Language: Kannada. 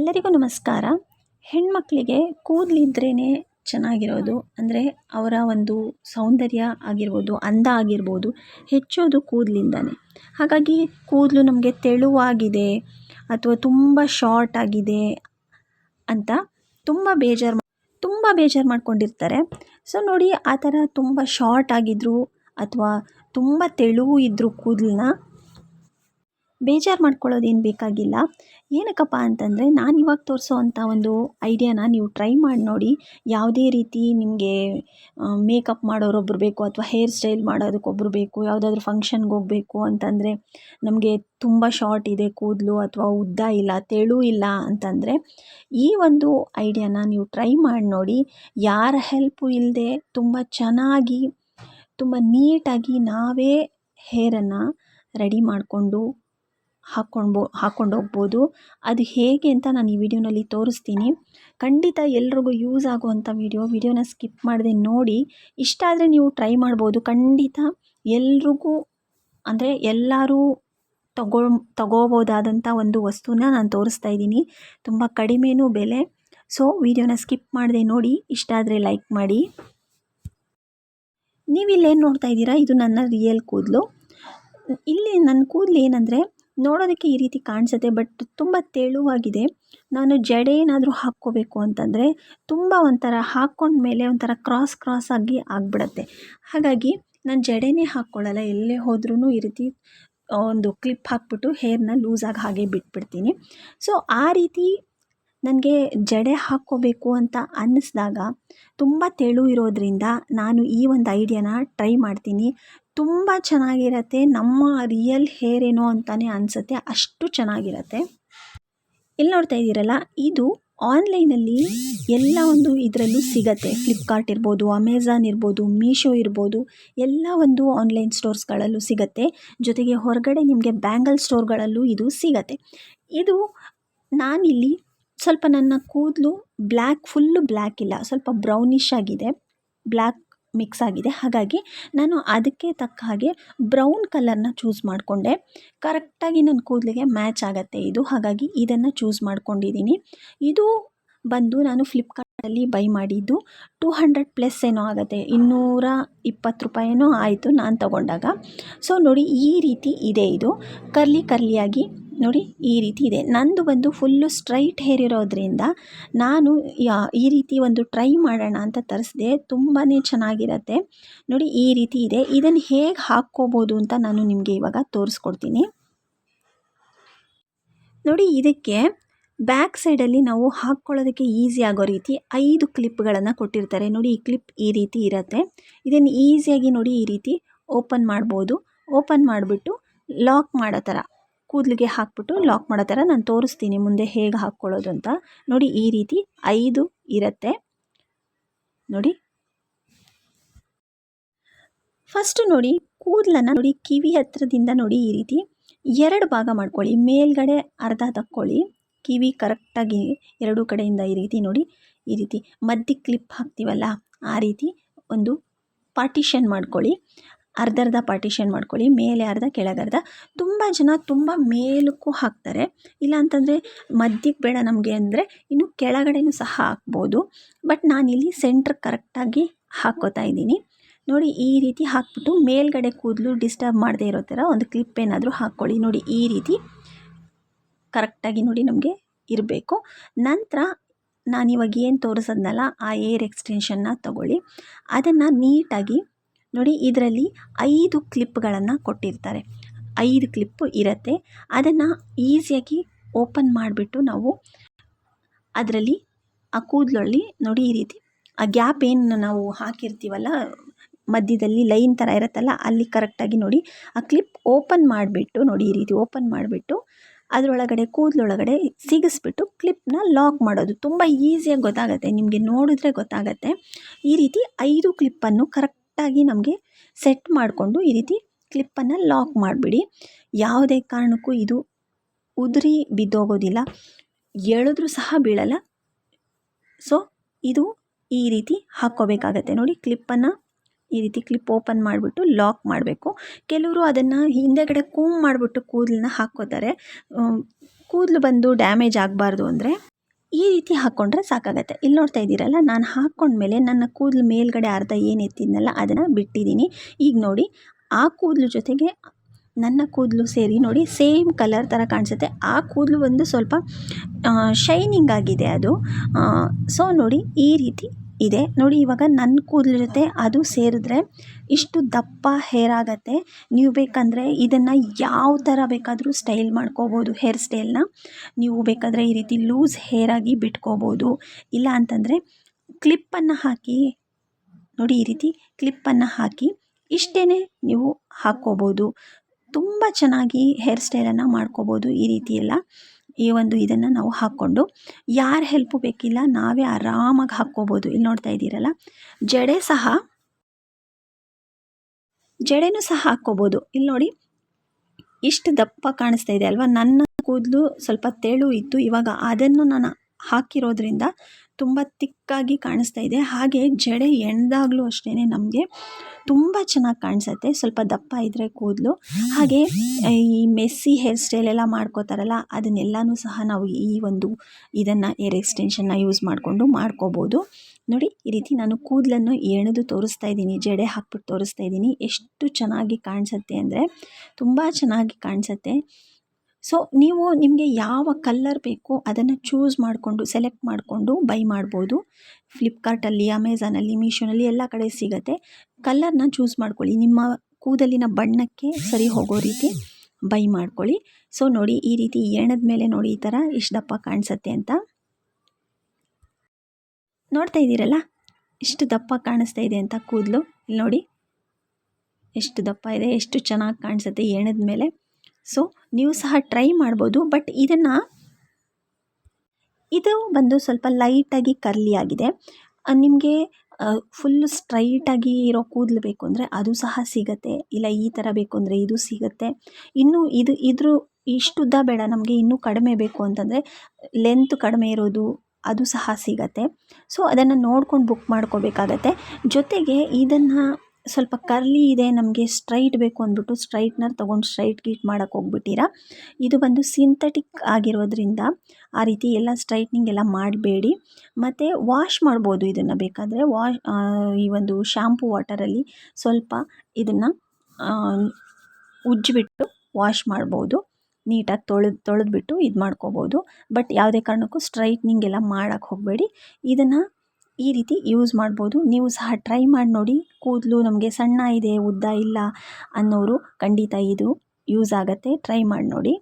ಎಲ್ಲರಿಗೂ ನಮಸ್ಕಾರ. ಹೆಣ್ಮಕ್ಳಿಗೆ ಕೂದಲಿದ್ರೇ ಚೆನ್ನಾಗಿರೋದು, ಅಂದರೆ ಅವರ ಒಂದು ಸೌಂದರ್ಯ ಆಗಿರ್ಬೋದು, ಅಂದ ಆಗಿರ್ಬೋದು, ಹೆಚ್ಚೋದು ಕೂದಲಿಂದನೇ. ಹಾಗಾಗಿ ಕೂದಲು ನಮಗೆ ತೆಳುವಾಗಿದೆ, ಅಥವಾ ತುಂಬ ಶಾರ್ಟ್ ಆಗಿದೆ ಅಂತ ತುಂಬ ಬೇಜಾರು ತುಂಬ ಬೇಜಾರು ಮಾಡ್ಕೊಂಡಿರ್ತಾರೆ. ಸೊ ನೋಡಿ, ಆ ಥರ ತುಂಬ ಶಾರ್ಟ್ ಆಗಿದ್ದರೂ ಅಥವಾ ತುಂಬ ತೆಳು ಇದ್ದರೂ ಕೂದಲನ್ನ ಬೇಜಾರು ಮಾಡ್ಕೊಳ್ಳೋದೇನು ಬೇಕಾಗಿಲ್ಲ. ಏನಕ್ಕಪ್ಪ ಅಂತಂದರೆ ನಾನು ಇವಾಗ ತೋರಿಸೋ ಅಂಥ ಒಂದು ಐಡಿಯಾನ ನೀವು ಟ್ರೈ ಮಾಡಿ ನೋಡಿ. ಯಾವುದೇ ರೀತಿ ನಿಮಗೆ ಮೇಕಪ್ ಮಾಡೋರೊಬ್ರು ಬೇಕು ಅಥವಾ ಹೇರ್ ಸ್ಟೈಲ್ ಮಾಡೋದಕ್ಕೊಬ್ರು ಬೇಕು, ಯಾವುದಾದ್ರೂ ಫಂಕ್ಷನ್ಗೆ ಹೋಗಬೇಕು ಅಂತಂದರೆ ನಮಗೆ ತುಂಬ ಶಾರ್ಟ್ ಇದೆ, ಕೂದಲು ಅಥವಾ ಉದ್ದ ಇಲ್ಲ, ತೆಳು ಇಲ್ಲ ಅಂತಂದರೆ ಈ ಒಂದು ಐಡಿಯಾನ ನೀವು ಟ್ರೈ ಮಾಡಿ ನೋಡಿ. ಯಾರ ಹೆಲ್ಪು ಇಲ್ಲದೆ ತುಂಬ ಚೆನ್ನಾಗಿ, ತುಂಬ ನೀಟಾಗಿ ನಾವೇ ಹೇರನ್ನು ರೆಡಿ ಮಾಡಿಕೊಂಡು ಹಾಕ್ಕೊಂಡ್ಬೋ ಹಾಕ್ಕೊಂಡು ಹೋಗ್ಬೋದು. ಅದು ಹೇಗೆ ಅಂತ ನಾನು ಈ ವಿಡಿಯೋನಲ್ಲಿ ತೋರಿಸ್ತೀನಿ. ಖಂಡಿತ ಎಲ್ರಿಗೂ ಯೂಸ್ ಆಗುವಂಥ ವಿಡಿಯೋ. ವಿಡಿಯೋನ ಸ್ಕಿಪ್ ಮಾಡದೆ ನೋಡಿ. ಇಷ್ಟ ಆದರೆ ನೀವು ಟ್ರೈ ಮಾಡ್ಬೋದು. ಖಂಡಿತ ಎಲ್ರಿಗೂ ಅಂದರೆ ಎಲ್ಲರೂ ತಗೋ ತಗೋಬೋದಾದಂಥ ಒಂದು ವಸ್ತುನ ನಾನು ತೋರಿಸ್ತಾ ಇದ್ದೀನಿ. ತುಂಬ ಕಡಿಮೆನೂ ಬೆಲೆ. ಸೊ, ವಿಡಿಯೋನ ಸ್ಕಿಪ್ ಮಾಡದೆ ನೋಡಿ. ಇಷ್ಟ ಆದರೆ ಲೈಕ್ ಮಾಡಿ. ನೀವಿಲ್ಲೇನು ನೋಡ್ತಾ ಇದ್ದೀರಾ? ಇದು ನನ್ನ ರಿಯಲ್ ಕೂದಲು. ಇಲ್ಲಿ ನನ್ನ ಕೂದಲು ಏನಂದರೆ ನೋಡೋದಕ್ಕೆ ಈ ರೀತಿ ಕಾಣಿಸುತ್ತೆ, ಬಟ್ ತುಂಬ ತೆಳುವಾಗಿದೆ. ನಾನು ಜಡೆ ಏನಾದರೂ ಹಾಕ್ಕೋಬೇಕು ಅಂತಂದರೆ ತುಂಬ ಒಂಥರ ಹಾಕ್ಕೊಂಡ್ಮೇಲೆ ಒಂಥರ ಕ್ರಾಸ್ ಕ್ರಾಸ್ ಆಗಿ ಆಗಿಬಿಡತ್ತೆ. ಹಾಗಾಗಿ ನಾನು ಜಡೆನೇ ಹಾಕ್ಕೊಳ್ಳಲ್ಲ, ಎಲ್ಲೇ ಹೋದ್ರೂ ಈ ರೀತಿ ಒಂದು ಕ್ಲಿಪ್ ಹಾಕ್ಬಿಟ್ಟು ಹೇರ್ನ ಲೂಸಾಗಿ ಹಾಗೆ ಬಿಟ್ಬಿಡ್ತೀನಿ. ಸೊ, ಆ ರೀತಿ ನನಗೆ ಜಡೆ ಹಾಕ್ಕೋಬೇಕು ಅಂತ ಅನ್ನಿಸ್ದಾಗ ತುಂಬ ತೆಳು ಇರೋದರಿಂದ ನಾನು ಈ ಒಂದು ಐಡಿಯಾನ ಟ್ರೈ ಮಾಡ್ತೀನಿ. ತುಂಬ ಚೆನ್ನಾಗಿರತ್ತೆ. ನಮ್ಮ ರಿಯಲ್ ಹೇರ್ ಏನೋ ಅಂತಲೇ ಅನಿಸುತ್ತೆ. ಅಷ್ಟು ಚೆನ್ನಾಗಿರತ್ತೆ. ಎಲ್ಲಿ ನೋಡ್ತಾ ಇದ್ದೀರಲ್ಲ, ಇದು ಆನ್ಲೈನಲ್ಲಿ ಎಲ್ಲ ಒಂದು ಇದರಲ್ಲೂ ಸಿಗತ್ತೆ. ಫ್ಲಿಪ್ಕಾರ್ಟ್ ಇರ್ಬೋದು ಅಮೆಝಾನ್ ಇರ್ಬೋದು ಮೀಶೋ ಇರ್ಬೋದು, ಎಲ್ಲ ಒಂದು ಆನ್ಲೈನ್ ಸ್ಟೋರ್ಸ್ಗಳಲ್ಲೂ ಸಿಗತ್ತೆ. ಜೊತೆಗೆ ಹೊರಗಡೆ ನಿಮಗೆ ಬ್ಯಾಂಗಲ್ ಸ್ಟೋರ್ಗಳಲ್ಲೂ ಇದು ಸಿಗತ್ತೆ. ಇದು ನಾನಿಲ್ಲಿ ಸ್ವಲ್ಪ ನನ್ನ ಕೂದಲು ಬ್ಲ್ಯಾಕ್ ಫುಲ್ಲು ಬ್ಲ್ಯಾಕ್ ಇಲ್ಲ. ಸ್ವಲ್ಪ ಬ್ರೌನಿಶ್ ಆಗಿದೆ. ಬ್ಲ್ಯಾಕ್ ಮಿಕ್ಸ್ ಆಗಿದೆ ಹಾಗಾಗಿ ನಾನು ಅದಕ್ಕೆ ತಕ್ಕ ಹಾಗೆ ಬ್ರೌನ್ ಕಲರ್ನ ಚೂಸ್ ಮಾಡಿಕೊಂಡೆ. ಕರೆಕ್ಟಾಗಿ ನನ್ನ ಕೂದಲಿಗೆ ಮ್ಯಾಚ್ ಆಗುತ್ತೆ ಇದು. ಹಾಗಾಗಿ ಇದನ್ನು ಚೂಸ್ ಮಾಡ್ಕೊಂಡಿದ್ದೀನಿ. ಇದು ಬಂದು ನಾನು ಫ್ಲಿಪ್ಕಾರ್ಟಲ್ಲಿ ಬೈ ಮಾಡಿದ್ದು ಟೂ ಹಂಡ್ರೆಡ್ ಪ್ಲಸ್ ಏನೋ ಆಗುತ್ತೆ. ಇನ್ನೂರ ಇಪ್ಪತ್ತು ರೂಪಾಯಿನೋ ಆಯಿತು ನಾನು ತಗೊಂಡಾಗ. ಸೊ ನೋಡಿ ಈ ರೀತಿ ಇದೆ ಇದು. ಕರ್ಲಿ ಕರ್ಲಿಯಾಗಿ ನೋಡಿ ಈ ರೀತಿ ಇದೆ. ನಂದು ಬಂದು ಫುಲ್ಲು ಸ್ಟ್ರೈಟ್ ಹೇರ್ ಇರೋದ್ರಿಂದ ನಾನು ಈ ರೀತಿ ಒಂದು ಟ್ರೈ ಮಾಡೋಣ ಅಂತ ತರಿಸಿದೆ. ತುಂಬಾ ಚೆನ್ನಾಗಿರತ್ತೆ. ನೋಡಿ ಈ ರೀತಿ ಇದೆ. ಇದನ್ನು ಹೇಗೆ ಹಾಕ್ಕೋಬೋದು ಅಂತ ನಾನು ನಿಮಗೆ ಇವಾಗ ತೋರಿಸ್ಕೊಡ್ತೀನಿ. ನೋಡಿ ಇದಕ್ಕೆ ಬ್ಯಾಕ್ ಸೈಡಲ್ಲಿ ನಾವು ಹಾಕ್ಕೊಳ್ಳೋದಕ್ಕೆ ಈಸಿ ಆಗೋ ರೀತಿ ಐದು ಕ್ಲಿಪ್ಗಳನ್ನು ಕೊಟ್ಟಿರ್ತಾರೆ. ನೋಡಿ ಈ ಕ್ಲಿಪ್ ಈ ರೀತಿ ಇರುತ್ತೆ. ಇದನ್ನು ಈಸಿಯಾಗಿ ನೋಡಿ ಈ ರೀತಿ ಓಪನ್ ಮಾಡ್ಬೋದು. ಓಪನ್ ಮಾಡಿಬಿಟ್ಟು ಲಾಕ್ ಮಾಡೋ ಥರ ಕೂದಲಿಗೆ ಹಾಕ್ಬಿಟ್ಟು ಲಾಕ್ ಮಾಡೋ ಥರ ನಾನು ತೋರಿಸ್ತೀನಿ ಮುಂದೆ ಹೇಗೆ ಹಾಕ್ಕೊಳ್ಳೋದು ಅಂತ. ನೋಡಿ ಈ ರೀತಿ ಐದು ಇರುತ್ತೆ. ನೋಡಿ. ಫಸ್ಟು ನೋಡಿ ಕೂದಲನ್ನು ನೋಡಿ ಕಿವಿ ಹತ್ರದಿಂದ ನೋಡಿ ಈ ರೀತಿ ಎರಡು ಭಾಗ ಮಾಡ್ಕೊಳ್ಳಿ. ಮೇಲ್ಗಡೆ ಅರ್ಧ ತಕ್ಕೊಳ್ಳಿ. ಕಿವಿ ಕರೆಕ್ಟಾಗಿ ಎರಡೂ ಕಡೆಯಿಂದ ಈ ರೀತಿ ನೋಡಿ ಈ ರೀತಿ ಮಧ್ಯ ಕ್ಲಿಪ್ ಹಾಕ್ತೀವಲ್ಲ, ಆ ರೀತಿ ಒಂದು ಪಾರ್ಟಿಷನ್ ಮಾಡ್ಕೊಳ್ಳಿ. ಅರ್ಧ ಅರ್ಧ ಪಾರ್ಟಿಷನ್ ಮಾಡ್ಕೊಳ್ಳಿ, ಮೇಲೆ ಅರ್ಧ ಕೆಳಗರ್ಧ ತುಂಬ ಜನ ತುಂಬ ಮೇಲಕ್ಕೂ ಹಾಕ್ತಾರೆ. ಇಲ್ಲ ಅಂತಂದರೆ ಮಧ್ಯಕ್ಕೆ ಬೇಡ ನಮಗೆ ಅಂದರೆ ಇನ್ನು ಕೆಳಗಡೆನೂ ಸಹ ಹಾಕ್ಬೋದು. ಬಟ್ ನಾನಿಲ್ಲಿ ಸೆಂಟ್ರ್ ಕರೆಕ್ಟಾಗಿ ಹಾಕ್ಕೋತಾ ಇದ್ದೀನಿ. ನೋಡಿ, ಈ ರೀತಿ ಹಾಕ್ಬಿಟ್ಟು ಮೇಲ್ಗಡೆ ಕೂದಲು ಡಿಸ್ಟರ್ಬ್ ಮಾಡದೇ ಇರೋ ಥರ ಒಂದು ಕ್ಲಿಪ್ ಏನಾದರೂ ಹಾಕ್ಕೊಳ್ಳಿ. ನೋಡಿ, ಈ ರೀತಿ ಕರೆಕ್ಟಾಗಿ ನೋಡಿ ನಮಗೆ ಇರಬೇಕು. ನಂತರ ನಾನಿವಾಗ ಏನು ತೋರಿಸೋದ್ನಲ್ಲ, ಆ ಏರ್ ಎಕ್ಸ್ಟೆನ್ಷನ್ನ ತಗೊಳ್ಳಿ. ಅದನ್ನು ನೀಟಾಗಿ ನೋಡಿ, ಇದರಲ್ಲಿ ಐದು ಕ್ಲಿಪ್ಗಳನ್ನು ಕೊಟ್ಟಿರ್ತಾರೆ. ಐದು ಕ್ಲಿಪ್ಪು ಇರುತ್ತೆ. ಅದನ್ನು ಈಸಿಯಾಗಿ ಓಪನ್ ಮಾಡಿಬಿಟ್ಟು ನಾವು ಅದರಲ್ಲಿ ಆ ಕೂದಲಲ್ಲಿ ನೋಡಿ, ಈ ರೀತಿ ಆ ಗ್ಯಾಪ್ ಏನು ನಾವು ಹಾಕಿರ್ತೀವಲ್ಲ, ಮಧ್ಯದಲ್ಲಿ ಲೈನ್ ಥರ ಇರುತ್ತಲ್ಲ, ಅಲ್ಲಿ ಕರೆಕ್ಟಾಗಿ ನೋಡಿ, ಆ ಕ್ಲಿಪ್ ಓಪನ್ ಮಾಡಿಬಿಟ್ಟು ನೋಡಿ, ಈ ರೀತಿ ಓಪನ್ ಮಾಡಿಬಿಟ್ಟು ಅದರೊಳಗಡೆ, ಕೂದಲೊಳಗಡೆ ಸಿಗಿಸ್ಬಿಟ್ಟು ಕ್ಲಿಪ್ನ ಲಾಕ್ ಮಾಡೋದು. ತುಂಬ ಈಸಿಯಾಗಿ ಗೊತ್ತಾಗುತ್ತೆ, ನಿಮಗೆ ನೋಡಿದ್ರೆ ಗೊತ್ತಾಗುತ್ತೆ. ಈ ರೀತಿ ಐದು ಕ್ಲಿಪ್ಪನ್ನು ಕರೆಕ್ಟ್ ಕರೆಕ್ಟಾಗಿ ನಮಗೆ ಸೆಟ್ ಮಾಡಿಕೊಂಡು ಈ ರೀತಿ ಕ್ಲಿಪ್ಪನ್ನು ಲಾಕ್ ಮಾಡಿಬಿಡಿ. ಯಾವುದೇ ಕಾರಣಕ್ಕೂ ಇದು ಉದುರಿ ಬಿದ್ದೋಗೋದಿಲ್ಲ. ಎಳೆದ್ರೂ ಸಹ ಬೀಳಲ್ಲ. ಸೊ ಇದು ಈ ರೀತಿ ಹಾಕ್ಕೋಬೇಕಾಗತ್ತೆ. ನೋಡಿ ಕ್ಲಿಪ್ಪನ್ನು ಈ ರೀತಿ ಕ್ಲಿಪ್ ಓಪನ್ ಮಾಡಿಬಿಟ್ಟು ಲಾಕ್ ಮಾಡಬೇಕು. ಕೆಲವರು ಅದನ್ನು ಹಿಂದೆಗಡೆ ಕೂಮ್ ಮಾಡಿಬಿಟ್ಟು ಕೂದಲನ್ನ ಹಾಕ್ಕೋತಾರೆ. ಕೂದಲು ಬಂದು ಡ್ಯಾಮೇಜ್ ಆಗಬಾರ್ದು ಅಂದರೆ ಈ ರೀತಿ ಹಾಕ್ಕೊಂಡ್ರೆ ಸಾಕಾಗತ್ತೆ. ಇಲ್ಲಿ ನೋಡ್ತಾ ಇದ್ದೀರಲ್ಲ, ನಾನು ಹಾಕ್ಕೊಂಡ್ಮೇಲೆ ನನ್ನ ಕೂದಲು ಮೇಲ್ಗಡೆ ಅರ್ಧ ಏನು ಎತ್ತಿದ್ನಲ್ಲ, ಅದನ್ನು ಬಿಟ್ಟಿದ್ದೀನಿ. ಈಗ ನೋಡಿ, ಆ ಕೂದಲು ಜೊತೆಗೆ ನನ್ನ ಕೂದಲು ಸೇರಿ ನೋಡಿ, ಸೇಮ್ ಕಲರ್ ಥರ ಕಾಣಿಸುತ್ತೆ. ಆ ಕೂದಲು ಒಂದು ಸ್ವಲ್ಪ ಶೈನಿಂಗ್ ಆಗಿದೆ ಅದು. ಸೊ ನೋಡಿ, ಈ ರೀತಿ ಇದೆ. ನೋಡಿ, ಇವಾಗ ನನ್ನ ಕೂದಲು ಜೊತೆ ಅದು ಸೇರಿದ್ರೆ ಇಷ್ಟು ದಪ್ಪ ಹೇರ್ ಆಗುತ್ತೆ. ನೀವು ಬೇಕಂದರೆ ಇದನ್ನು ಯಾವ ಥರ ಬೇಕಾದರೂ ಸ್ಟೈಲ್ ಮಾಡ್ಕೋಬೋದು ಹೇರ್ ಸ್ಟೈಲ್ನ ನೀವು ಬೇಕಾದರೆ ಈ ರೀತಿ ಲೂಸ್ ಹೇರ್ ಆಗಿ ಬಿಟ್ಕೋಬೋದು. ಇಲ್ಲ ಅಂತಂದರೆ ಕ್ಲಿಪ್ಪನ್ನು ಹಾಕಿ, ನೋಡಿ ಈ ರೀತಿ ಕ್ಲಿಪ್ಪನ್ನು ಹಾಕಿ ಇಷ್ಟೇ ನೀವು ಹಾಕ್ಕೋಬೋದು. ತುಂಬ ಚೆನ್ನಾಗಿ ಹೇರ್ ಸ್ಟೈಲನ್ನು ಮಾಡ್ಕೋಬೋದು ಈ ರೀತಿ ಎಲ್ಲ. ಈ ಒಂದು ಇದನ್ನು ನಾವು ಹಾಕ್ಕೊಂಡು ಯಾರ ಹೆಲ್ಪು ಬೇಕಿಲ್ಲ ನಾವೇ ಆರಾಮಾಗಿ ಹಾಕ್ಕೋಬೋದು. ಇಲ್ಲಿ ನೋಡ್ತಾ ಇದ್ದೀರಲ್ಲ? ಜಡೆ ಸಹ, ಜಡೆನೂ ಸಹ ಹಾಕ್ಕೋಬೋದು. ಇಲ್ಲಿ ನೋಡಿ, ಇಷ್ಟು ದಪ್ಪ ಕಾಣಿಸ್ತಾ ಇದೆ ಅಲ್ವಾ? ನನ್ನ ಕೂದಲು ಸ್ವಲ್ಪ ತೆಳು ಇತ್ತು, ಇವಾಗ ಅದನ್ನು ನಾನು ಹಾಕಿರೋದ್ರಿಂದ ತುಂಬ ತಿಕ್ಕಾಗಿ ಕಾಣಿಸ್ತಾ ಇದೆ. ಹಾಗೆ ಜಡೆ ಎಣ್ದಾಗಲೂ ಅಷ್ಟೇ ನಮಗೆ ತುಂಬ ಚೆನ್ನಾಗಿ ಕಾಣಿಸುತ್ತೆ. ಸ್ವಲ್ಪ ದಪ್ಪ ಇದ್ದರೆ ಕೂದಲು. ಹಾಗೆ ಈ ಮೆಸ್ಸಿ ಹೇರ್ ಸ್ಟೈಲ್ ಎಲ್ಲ ಮಾಡ್ಕೋತಾರಲ್ಲ, ಅದನ್ನೆಲ್ಲನೂ ಸಹ ನಾವು ಈ ಒಂದು ಇದನ್ನು ಏರ್ ಎಕ್ಸ್ಟೆನ್ಷನ್ನ ಯೂಸ್ ಮಾಡಿಕೊಂಡು ಮಾಡ್ಕೋಬೋದು. ನೋಡಿ, ಈ ರೀತಿ ನಾನು ಕೂದಲನ್ನು ಎಣೆದು ತೋರಿಸ್ತಾ ಇದ್ದೀನಿ, ಜಡೆ ಹಾಕ್ಬಿಟ್ಟು ತೋರಿಸ್ತಾ ಇದ್ದೀನಿ. ಎಷ್ಟು ಚೆನ್ನಾಗಿ ಕಾಣಿಸುತ್ತೆ ಅಂದರೆ ತುಂಬ ಚೆನ್ನಾಗಿ ಕಾಣಿಸುತ್ತೆ. ಸೊ ನೀವು ನಿಮಗೆ ಯಾವ ಕಲ್ಲರ್ ಬೇಕೋ ಅದನ್ನು ಚೂಸ್ ಮಾಡಿಕೊಂಡು ಸೆಲೆಕ್ಟ್ ಮಾಡಿಕೊಂಡು ಬೈ ಮಾಡ್ಬೋದು. ಫ್ಲಿಪ್ಕಾರ್ಟಲ್ಲಿ ಅಮೆಝಾನಲ್ಲಿ ಮೀಶೋನಲ್ಲಿ ಎಲ್ಲ ಕಡೆ ಸಿಗುತ್ತೆ. ಕಲ್ಲರ್ನ ಚೂಸ್ ಮಾಡ್ಕೊಳ್ಳಿ. ನಿಮ್ಮ ಕೂದಲಿನ ಬಣ್ಣಕ್ಕೆ ಸರಿ ಹೋಗೋ ರೀತಿ ಬೈ ಮಾಡ್ಕೊಳ್ಳಿ. ಸೊ ನೋಡಿ ಈ ರೀತಿ ಎಣದ ಮೇಲೆ ನೋಡಿ ಈ ಥರ ಇಷ್ಟು ದಪ್ಪ ಕಾಣಿಸುತ್ತೆ ಅಂತ. ನೋಡ್ತಾ ಇದ್ದೀರಲ್ಲ? ಎಷ್ಟು ದಪ್ಪ ಕಾಣಿಸ್ತಾ ಇದೆ ಅಂತ ಕೂದಲು. ಇಲ್ಲಿ ನೋಡಿ. ಎಷ್ಟು ದಪ್ಪ ಇದೆ, ಎಷ್ಟು ಚೆನ್ನಾಗಿ ಕಾಣಿಸುತ್ತೆ ಎಣದ ಮೇಲೆ. ಸೊ ನೀವು ಸಹ ಟ್ರೈ ಮಾಡ್ಬೋದು ಬಟ್ ಇದನ್ನು ಇದು ಬಂದು ಸ್ವಲ್ಪ ಲೈಟಾಗಿ ಕರ್ಲಿ ಆಗಿದೆ. ನಿಮಗೆ ಫುಲ್ಲು ಸ್ಟ್ರೈಟಾಗಿ ಇರೋ ಕೂದಲು ಬೇಕು ಅಂದರೆ ಅದು ಸಹ ಸಿಗುತ್ತೆ. ಇಲ್ಲ ಈ ಥರ ಬೇಕು ಅಂದರೆ ಇದು ಸಿಗುತ್ತೆ. ಇನ್ನು ಇದು, ಇದ್ರ ಇಷ್ಟುದ್ದ ಬೇಡ, ನಮಗೆ ಇನ್ನೂ ಕಡಿಮೆ ಬೇಕು ಅಂತಂದರೆ ಲೆಂತ್ ಕಡಿಮೆ ಇರೋದು ಅದು ಸಹ ಸಿಗುತ್ತೆ. ಸೊ ಅದನ್ನು ನೋಡ್ಕೊಂಡು ಬುಕ್ ಮಾಡ್ಕೋಬೇಕಾಗತ್ತೆ. ಜೊತೆಗೆ ಇದನ್ನು ಸ್ವಲ್ಪ ಕರ್ಲಿ ಇದೆ, ನಮಗೆ ಸ್ಟ್ರೈಟ್ ಬೇಕು ಅಂದ್ಬಿಟ್ಟು ಸ್ಟ್ರೈಟ್ನರ್ ತೊಗೊಂಡು ಸ್ಟ್ರೈಟ್ ಗೀಟ್ ಮಾಡೋಕ್ಕೆ ಹೋಗ್ಬಿಟ್ಟಿರ. ಇದು ಬಂದು ಸಿಂಥೆಟಿಕ್ ಆಗಿರೋದ್ರಿಂದ ಆ ರೀತಿ ಎಲ್ಲ ಸ್ಟ್ರೈಟ್ನಿಂಗ್ ಎಲ್ಲ ಮಾಡಬೇಡಿ. ಮತ್ತು ವಾಶ್ ಮಾಡ್ಬೋದು ಇದನ್ನು ಬೇಕಾದರೆ. ವಾಶ್ ಈ ಒಂದು ಶ್ಯಾಂಪು ವಾಟರಲ್ಲಿ ಸ್ವಲ್ಪ ಇದನ್ನು ಉಜ್ಜಿಬಿಟ್ಟು ವಾಶ್ ಮಾಡ್ಬೋದು. ನೀಟಾಗಿ ತೊಳೆದು, ತೊಳೆದ್ಬಿಟ್ಟು ಇದು ಮಾಡ್ಕೋಬೋದು ಬಟ್ ಯಾವುದೇ ಕಾರಣಕ್ಕೂ ಸ್ಟ್ರೈಟ್ನಿಂಗ್ ಎಲ್ಲ ಮಾಡೋಕ್ಕೆ ಹೋಗಬೇಡಿ. ಇದನ್ನು ಈ ರೀತಿ ಯೂಸ್ ಮಾಡ್ಬೋದು. ನೀವು ಸಹ ಟ್ರೈ ಮಾಡಿ ನೋಡಿ. ಕೂದಲು ನಮಗೆ ಸಣ್ಣ ಇದೆ, ಉದ್ದ ಇಲ್ಲ ಅನ್ನೋರು ಖಂಡಿತ ಇದು ಯೂಸ್ ಆಗುತ್ತೆ. ಟ್ರೈ ಮಾಡಿ ನೋಡಿ.